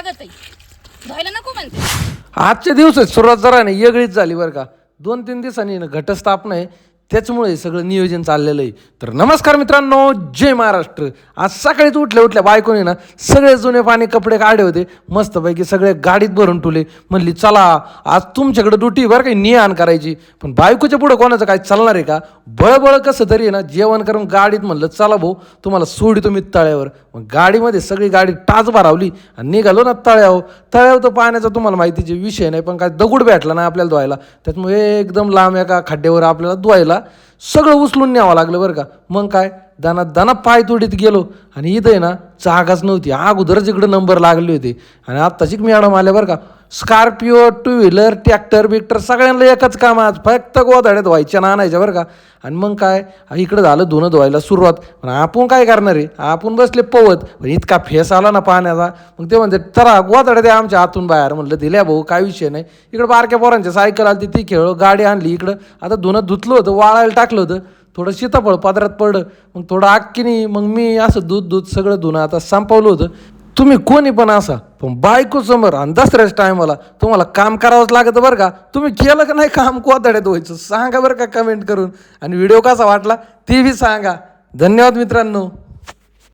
ताई धुवायला नको म्हणते. आजच्या दिवसात सुरुवात जरा नाही येगळीच झाली बरं का. दोन तीन दिवसांनी ना घटस्थापना आहे त्याच्यामुळे सगळं नियोजन चाललेलं आहे. तर नमस्कार मित्रांनो जय महाराष्ट्र. आज सकाळीच उठल्या उठल्या बायकोने ना सगळे जुने पाणी कपडे काढे होते. मस्तपैकी सगळे गाडीत भरून ठेवले. म्हणली चला आज तुमच्याकडे ड्युटी बरं काही नियान करायची. पण बायकोच्या पुढं कोणाचं काय चालणार आहे का? बळबळ कसं तरी आहे ना जेवण करून गाडीत म्हणलं चला भाऊ तुम्हाला सोडितो मी तळ्यावर. मग गाडीमध्ये सगळी गाडी टाच भरावली आणि निघालो ना तळ्यावर. तळ्यावर तर पाण्याचा तुम्हाला माहितीचे विषय नाही पण काय दगड भेटला नाही आपल्याला धुवायला. त्याच्यामुळे एकदम लांब एका खड्ड्यावर आपल्याला धुवायला सगळं उचलून न्यावं लागलं बरं का. मग काय? दाना दाना पाय तोडीत गेलो. आणि इथं आहे ना जागाच नव्हती. अगोदरच इकडं नंबर लागले होते. आणि आत्ताची मॅडम आल्या बरं का. स्कॉर्पिओ टू व्हीलर ट्रॅक्टर बिक्टर सगळ्यांना एकच काम आज फक्त गोधाड्यात व्हायच्या ना आणायच्या बरं का. आणि मग काय? इकडं झालं धुणं धुवायला सुरुवात. पण आपण काय करणार आहे? आपण बसले पवत. पण इतका फेस आला ना पाण्याचा. मग ते म्हणते चला गोधाड्या द्या आमच्या हातून बाहेर. म्हणलं दिल्या भाऊ काय विषय नाही. इकडं बारक्या पोरांच्या सायकल आली ती खेळ गाडी आणली इकडं. आता धुणं धुतलं होतं वाळायला टाकलं होतं. थोडं सीताफळ पदरात पडलं. मग थोडं आक्कीनी मग मी असं दूध दूध सगळं धुणं आता संपवलं होतं. तुम्ही कोणी पण असा पण बायको समोर आणि दसऱ्याच टायमाला तुम्हाला काम करावंच लागतं बरं का. तुम्ही केलं का नाही काम? कोताड्यात व्हायचं सांगा बरं का कमेंट करून. आणि व्हिडिओ कसा वाटला? ते बी सांगा. धन्यवाद मित्रांनो.